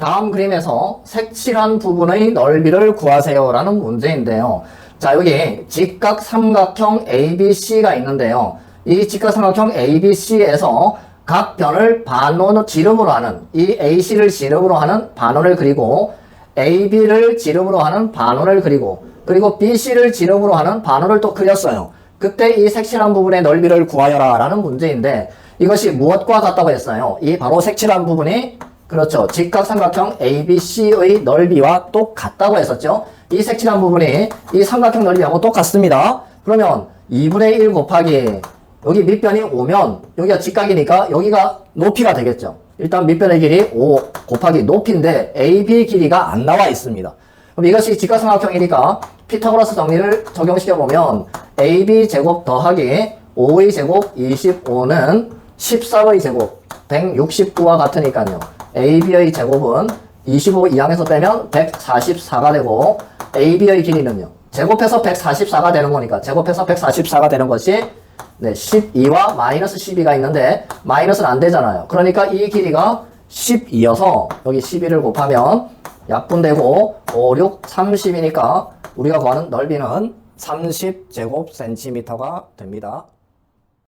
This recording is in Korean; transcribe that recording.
다음 그림에서 색칠한 부분의 넓이를 구하세요 라는 문제인데요. 자, 여기 직각 삼각형 ABC가 있는데요. 이 직각 삼각형 ABC에서 각 변을 반원 지름으로 하는 이 AC를 지름으로 하는 반원을 그리고 AB를 지름으로 하는 반원을 그리고 그리고 BC를 지름으로 하는 반원을 또 그렸어요. 그때 이 색칠한 부분의 넓이를 구하여라 라는 문제인데 이것이 무엇과 같다고 했어요? 이 바로 색칠한 부분이 그렇죠. 직각삼각형 ABC의 넓이와 똑같다고 했었죠. 이 색칠한 부분이 이 삼각형 넓이하고 똑같습니다. 그러면 2분의 1 곱하기 여기 밑변이 5면 여기가 직각이니까 여기가 높이가 되겠죠. 일단 밑변의 길이 5 곱하기 높이인데 AB 길이가 안 나와 있습니다. 그럼 이것이 직각삼각형이니까 피타고라스 정리를 적용시켜 보면 AB 제곱 더하기 5의 제곱 25는 13의 제곱 169와 같으니까요. AB의 제곱은 25 이항에서 빼면 144가 되고 AB의 길이는요. 제곱해서 144가 되는 거니까 제곱해서 144가 되는 것이 네, 12와 마이너스 12가 있는데 마이너스는 안 되잖아요. 그러니까 이 길이가 12여서 여기 12를 곱하면 약분되고 5, 6, 30이니까 우리가 구하는 넓이는 30제곱 센티미터가 됩니다.